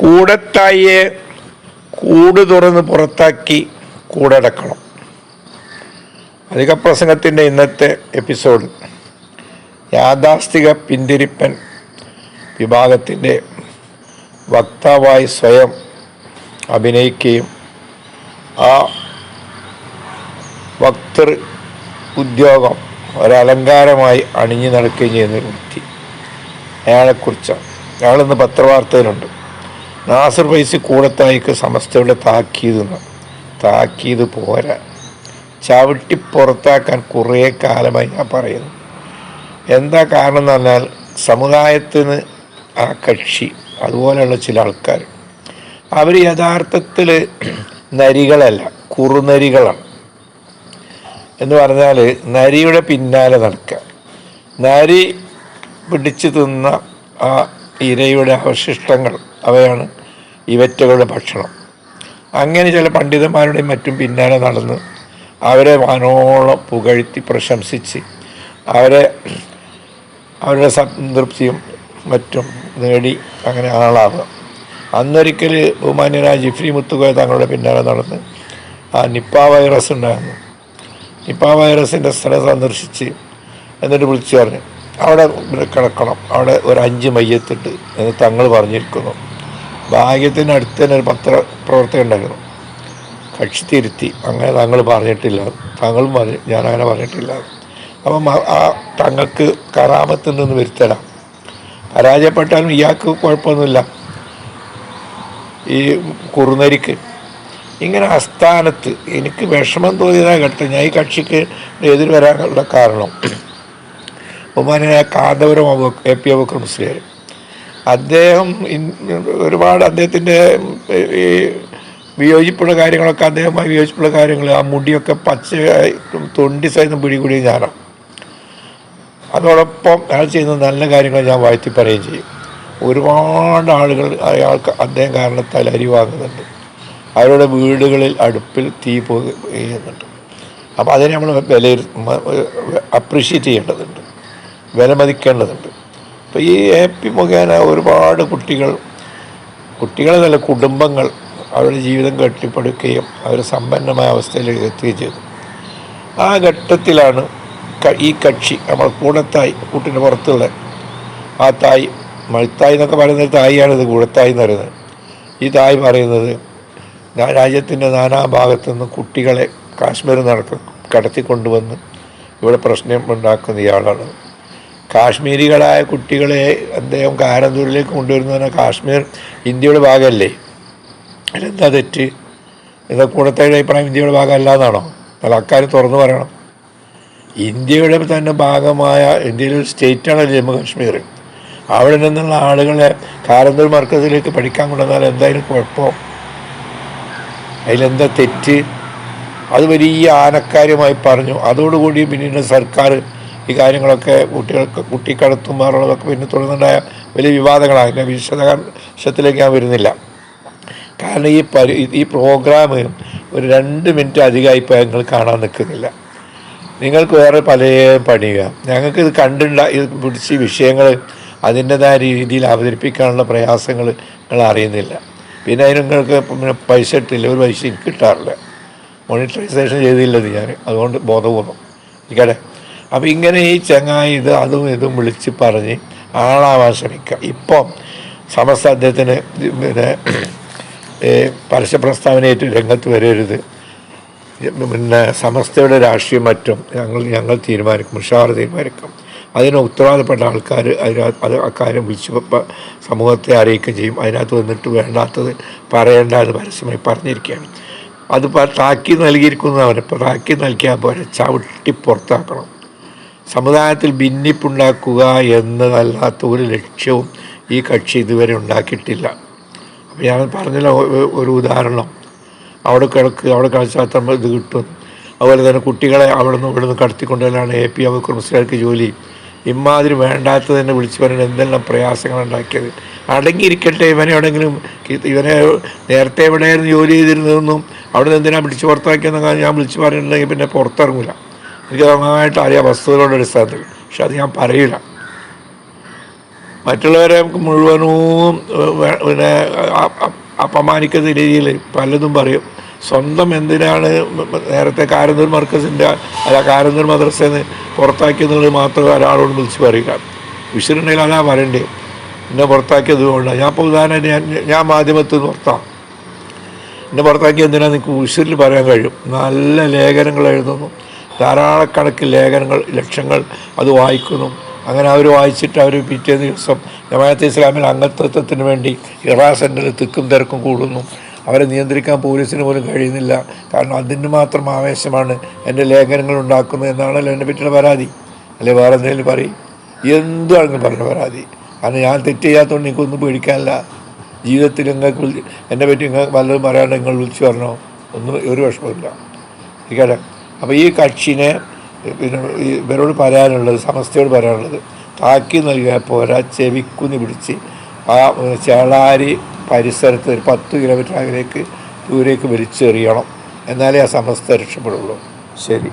കൂടത്തായിയെ കൂട് തുറന്ന് പുറത്താക്കി കൂടടക്കണം. അധിക പ്രസംഗത്തിന്റെ ഇന്നത്തെ എപ്പിസോഡ് യാഥാസ്ഥിക പിന്തിരിപ്പൻ വിഭാഗത്തിന്റെ വക്താവായി സ്വയം അഭിനയിക്കുകയും ആ വക്തൃ ഉദ്യോഗം ഒരലങ്കാരമായി അണിഞ്ഞു നടക്കുകയും ചെയ്യുന്ന ഒരു വ്യക്തി. അയാളെക്കുറിച്ചാണ് അയാളിന്ന് പത്രവാർത്തയിലുണ്ട്. നാസർ പൈസ കൂടത്തായിക്ക് സമസ്തയുടെ താക്കീത് താക്കീത് പോരാ. ചവിട്ടി പുറത്താക്കാൻ കുറേ കാലമായി ഞാൻ പറയുന്നു. എന്താ കാരണം എന്ന് പറഞ്ഞാൽ സമുദായത്തിന് ആ കക്ഷി അതുപോലെയുള്ള ചില ആൾക്കാർ അവർ യഥാർത്ഥത്തിൽ നരികളല്ല കുറുനരികളാണ്. എന്ന് പറഞ്ഞാൽ നരിയുടെ പിന്നാലെ നടക്കുക നരി പിടിച്ചു തിന്ന ആ ഇരയുടെ അവശിഷ്ടങ്ങൾ. അവയാണ് ഇവറ്റകളുടെ ഭക്ഷണം. അങ്ങനെ ചില പണ്ഡിതന്മാരുടെയും മറ്റും പിന്നാലെ നടന്ന് അവരെ വാനോളം പുകഴ്ത്തി പ്രശംസിച്ച് അവരെ അവരുടെ സംതൃപ്തിയും മറ്റും നേടി അങ്ങനെ ആളാവുക. അന്നൊരിക്കൽ ബഹുമാന്യനായ ജിഫ്രി മുത്തുകോയ തങ്ങളുടെ പിന്നാലെ നടന്ന് ആ നിപ്പ വൈറസ് ഉണ്ടായിരുന്നു. നിപ്പ വൈറസിന്റെ സ്ഥലം സന്ദർശിച്ച് എന്നിട്ട് വിളിച്ചു പറഞ്ഞു അവിടെ കിടക്കണം. അവിടെ ഒരു അഞ്ച് മയ്യത്തിട്ട് എന്ന് തങ്ങൾ പറഞ്ഞിരിക്കുന്നു. ഭാഗ്യത്തിന് അടുത്ത് തന്നെ ഒരു പത്ര പ്രവർത്തകൻ ഉണ്ടായിരുന്നു. കക്ഷി തിരുത്തി അങ്ങനെ താങ്കൾ പറഞ്ഞിട്ടില്ല. താങ്കളും പറഞ്ഞു ഞാനങ്ങനെ പറഞ്ഞിട്ടില്ല. അപ്പം ആ- തങ്ങൾക്ക് തങ്ങൾക്ക് കറാമത്തുണ്ടെന്ന് വരുത്തരാം പരാജയപ്പെട്ടാലും ഇയാൾക്ക് കുഴപ്പമൊന്നുമില്ല. ഈ കുറുനരിക്ക്. ഇങ്ങനെ അസ്ഥാനത്ത് എനിക്ക് വിഷമം തോന്നിയതാ ഘട്ടം. ഞാൻ ഈ കക്ഷിക്ക് എതിര് വരാനുള്ള കാരണം ബഹുമാനായ കാന്തപുരം എ പി അബുക്കർ മുസ്ലിയാർ അദ്ദേഹം ഒരുപാട് അദ്ദേഹത്തിന്റെ ഈ വിയോജിപ്പുള്ള കാര്യങ്ങളൊക്കെ അദ്ദേഹമായി വിയോജിപ്പുള്ള കാര്യങ്ങൾ ആ മുടിയൊക്കെ പച്ച തൊണ്ടി സഹിതം പിടികൂടിയ ഞാനാണ്. അതോടൊപ്പം അയാൾ ചെയ്യുന്ന നല്ല കാര്യങ്ങൾ ഞാൻ വാഴ്ത്തി പറയുകയും ചെയ്യും. ഒരുപാട് ആളുകൾ അയാൾക്ക് അദ്ദേഹം കാരണത്താൽ അരി വാങ്ങുന്നുണ്ട്. അവരുടെ വീടുകളിൽ അടുപ്പിൽ തീ ചെയ്യുന്നുണ്ട് അപ്പോൾ അതിനെ നമ്മൾ വിലയിരു അപ്രീഷിയേറ്റ് ചെയ്യേണ്ടതുണ്ട്. വിലമതിക്കേണ്ടതുണ്ട്. അപ്പോൾ ഈ എ പി മുഖേന ഒരുപാട് കുട്ടികൾ കുട്ടികളെ നല്ല കുടുംബങ്ങൾ അവരുടെ ജീവിതം കെട്ടിപ്പടുക്കുകയും അവർ സമ്പന്നമായ അവസ്ഥയിലേക്ക് എത്തുകയും ചെയ്തു. ആ ഘട്ടത്തിലാണ് ഈ കക്ഷി നമ്മൾ കൂടത്തായി കൂട്ടിന്റെ പുറത്തുള്ള ആ തായ് മഴുത്തായി എന്നൊക്കെ പറയുന്നത് ഇത് കൂടത്തായി എന്ന് പറയുന്നത്. ഈ തായ് പറയുന്നത് രാജ്യത്തിന്റെ നാനാ ഭാഗത്തു നിന്ന് കുട്ടികളെ കാശ്മീർ നടക്കും കടത്തിക്കൊണ്ടുവന്ന് ഇവിടെ പ്രശ്നം ഉണ്ടാക്കുന്ന ഇയാളാണ്. കാശ്മീരികളായ കുട്ടികളെ അദ്ദേഹം കാരന്തൂരിലേക്ക് കൊണ്ടുവരുന്നതിന് കാശ്മീർ ഇന്ത്യയുടെ ഭാഗമല്ലേ? അതിലെന്താ തെറ്റ്? എന്താ കൂടത്തായുടെ അഭിപ്രായം ഇന്ത്യയുടെ ഭാഗമല്ല എന്നാണോ അല്ല അക്കാര്യം തുറന്നു പറയണം. ഇന്ത്യയുടെ തന്നെ ഭാഗമായ ഇന്ത്യയിലെ സ്റ്റേറ്റാണ് ജമ്മു കാശ്മീർ. അവിടെ നിന്നുള്ള ആളുകളെ കാരന്തൂർ മർക്കസിലേക്ക് പഠിക്കാൻ കൊണ്ടുവന്നാൽ എന്തായാലും കുഴപ്പം. അതിലെന്താ തെറ്റ്? അത് വലിയ ആനക്കാര്യമായി പറഞ്ഞു. അതോടുകൂടി പിന്നീട് സർക്കാർ ഈ കാര്യങ്ങളൊക്കെ കുട്ടികൾക്ക് കുട്ടിക്കടത്തുമാറുള്ളതൊക്കെ പിന്നെ തുടർന്നുണ്ടായ വലിയ വിവാദങ്ങളാണ്. അതിന്റെ വിശദാംശത്തിലേക്ക് ഞാൻ വരുന്നില്ല. കാരണം ഈ പരി ഈ പ്രോഗ്രാം ഒരു രണ്ട് മിനിറ്റ് അധികമായി ഇപ്പോൾ ഞങ്ങൾ കാണാൻ നിൽക്കുന്നില്ല. നിങ്ങൾക്ക് വേറെ പല പണിയുക ഞങ്ങൾക്ക് ഇത് കണ്ടുണ്ട ഇത് പിടിച്ച് വിഷയങ്ങൾ അതിന്റെതായ രീതിയിൽ അവതരിപ്പിക്കാനുള്ള പ്രയാസങ്ങൾ നിങ്ങൾ അറിയുന്നില്ല. പിന്നെ അതിന് നിങ്ങൾക്ക് പിന്നെ പൈസ ഇട്ടില്ല ഒരു പൈസ എനിക്ക് കിട്ടാറില്ല. മോണിറ്ററൈസേഷൻ ചെയ്തില്ലത് ഞാൻ. അതുകൊണ്ട് ബോധപൂർവം. ഇരിക്കട്ടെ അപ്പോൾ ഇങ്ങനെ ഈ ചങ്ങായി ഇത് അതും ഇതും വിളിച്ച് പറഞ്ഞ് ആളാവാൻ ശ്രമിക്കുക ഇപ്പം സമസ്ത അദ്ദേഹത്തിന് പിന്നെ ഏ, പരസ്യ പ്രസ്താവനയായിട്ട് രംഗത്ത് വരരുത്. പിന്നെ സമസ്തയുടെ രാഷ്ട്രീയം മറ്റും ഞങ്ങൾ ഞങ്ങൾ തീരുമാനിക്കും മുഷാവർ തീരുമാനിക്കും. അതിന് ഉത്തരവാദപ്പെട്ട ആൾക്കാർ അതിനകത്ത് അത് അക്കാര്യം വിളിച്ച് സമൂഹത്തെ അറിയിക്കുകയും ചെയ്യും. അതിനകത്ത് വന്നിട്ട് വേണ്ടാത്തത് പറയേണ്ട എന്ന് പരസ്യമായി പറഞ്ഞിരിക്കുകയാണ്. അത് താക്കി നൽകിയിരിക്കുന്നവരെ ഇപ്പോൾ താക്കി നൽകിയാൽ പോലെ ചവിട്ടി പുറത്താക്കണം. സമുദായത്തിൽ ഭിന്നിപ്പുണ്ടാക്കുക എന്നതല്ലാത്ത ഒരു ലക്ഷ്യവും ഈ കക്ഷി ഇതുവരെ ഉണ്ടാക്കിയിട്ടില്ല. അപ്പോൾ ഞാൻ പറഞ്ഞല്ലോ ഒരു ഉദാഹരണം. അവിടെ കിടക്ക് അവിടെ കളിച്ചാൽ ഇത് കിട്ടും. അതുപോലെ തന്നെ കുട്ടികളെ അവിടെ നിന്ന് ഇവിടെ നിന്ന് കടത്തിക്കൊണ്ടുവരാണ് എ പി അബൂക്കർ കുർമസ്കാർക്ക് ജോലി. ഇമാതിരി തന്നെ വിളിച്ചു പറഞ്ഞു എന്തെല്ലാം പ്രയാസങ്ങൾ ഉണ്ടാക്കിയത്. അടങ്ങിയിരിക്കട്ടെ ഇവനെ എവിടെങ്കിലും ഇവനെ നേരത്തെ എവിടെയായിരുന്നു ജോലി ചെയ്തിരുന്നതെന്നും അവിടെ നിന്ന് എന്തിനാണ് വിളിച്ചു പുറത്താക്കിയെന്നൊക്കെ ഞാൻ വിളിച്ചു പറഞ്ഞിട്ടുണ്ടെങ്കിൽ പിന്നെ പുറത്തിറങ്ങില്ല എനിക്ക് നന്നായിട്ട് അറിയാം വസ്തുതകളുടെ അടിസ്ഥാനത്തിൽ. പക്ഷെ അത് ഞാൻ പറയില്ല. മറ്റുള്ളവരെ മുഴുവനും ഏഹ്, വേ- പിന്നെ അപമാനിക്കുന്ന രീതിയിൽ പലതും പറയും. സ്വന്തം എന്തിനാണ് നേരത്തെ കാരന്തൂർ മർക്കസിന്റെ അല്ല കാരന്തൂർ മദ്രസയിൽ നിന്ന് പുറത്താക്കിയെന്നുള്ളത് മാത്രം ഒരാളോട് വിളിച്ച് പറയുക. വിഷുണ്ടെങ്കിൽ അതാ പറയണ്ടേ? എന്നെ പുറത്താക്കിയത് കൊണ്ടാണ് ഞാൻ ഇപ്പോൾ ഞാൻ ഞാൻ മാധ്യമത്തിൽ നിർത്താം എന്നെ പുറത്താക്കി എന്തിനാണ് നിങ്ങൾക്ക് വിഷുരിൽ പറയാൻ കഴിയും. നല്ല ലേഖനങ്ങൾ എഴുതുന്നു. ധാരാളക്കണക്കിന് ലേഖനങ്ങൾ ലക്ഷങ്ങൾ അത് വായിക്കുന്നു. അങ്ങനെ അവർ വായിച്ചിട്ട് അവർ പിറ്റേ ദിവസം ജമാഅത്തെ ഇസ്ലാമിൽ അംഗത്വത്തിന് വേണ്ടി ഇറാ സെന്ററിൽ തിക്കും തിരക്കും കൂടുന്നു. അവരെ നിയന്ത്രിക്കാൻ പോലീസിന് പോലും കഴിയുന്നില്ല. കാരണം അതിന് മാത്രം ആവേശമാണ് എന്റെ ലേഖനങ്ങൾ ഉണ്ടാക്കുന്നത് എന്നാണല്ലോ എന്നെ പറ്റിയുള്ള പരാതി. അല്ലെ വേറെ എന്തെങ്കിലും പറയും. എന്താണെന്ന് പറഞ്ഞ പരാതി? കാരണം ഞാൻ തെറ്റ് ചെയ്യാത്തതുകൊണ്ട് എനിക്കൊന്നും പേടിക്കാനില്ല. ജീവിതത്തിൽ നിങ്ങൾക്ക് എന്നെ പറ്റി നിങ്ങൾക്ക് വല്ലതും പറയാണ്ട് നിങ്ങൾ വിളിച്ചു പറഞ്ഞോ. ഒന്നും ഒരു വിഷമമില്ല ഇരിക്കട്ടെ അപ്പോൾ ഈ കക്ഷിനെ പിന്നെ ഇവരോട് പറയാനുള്ളത് സമസ്തയോട് പറയാനുള്ളത് താക്കി നൽകിയാൽ പോരാ ചെവിക്കുന്ന് പിടിച്ച് ആ ചേളാരി പരിസരത്ത് ഒരു പത്ത് കിലോമീറ്റർ അകലേക്ക് ദൂരേക്ക് വലിച്ചെറിയണം. എന്നാലേ ആ സമസ്ത രക്ഷപ്പെടുള്ളൂ. ശരി.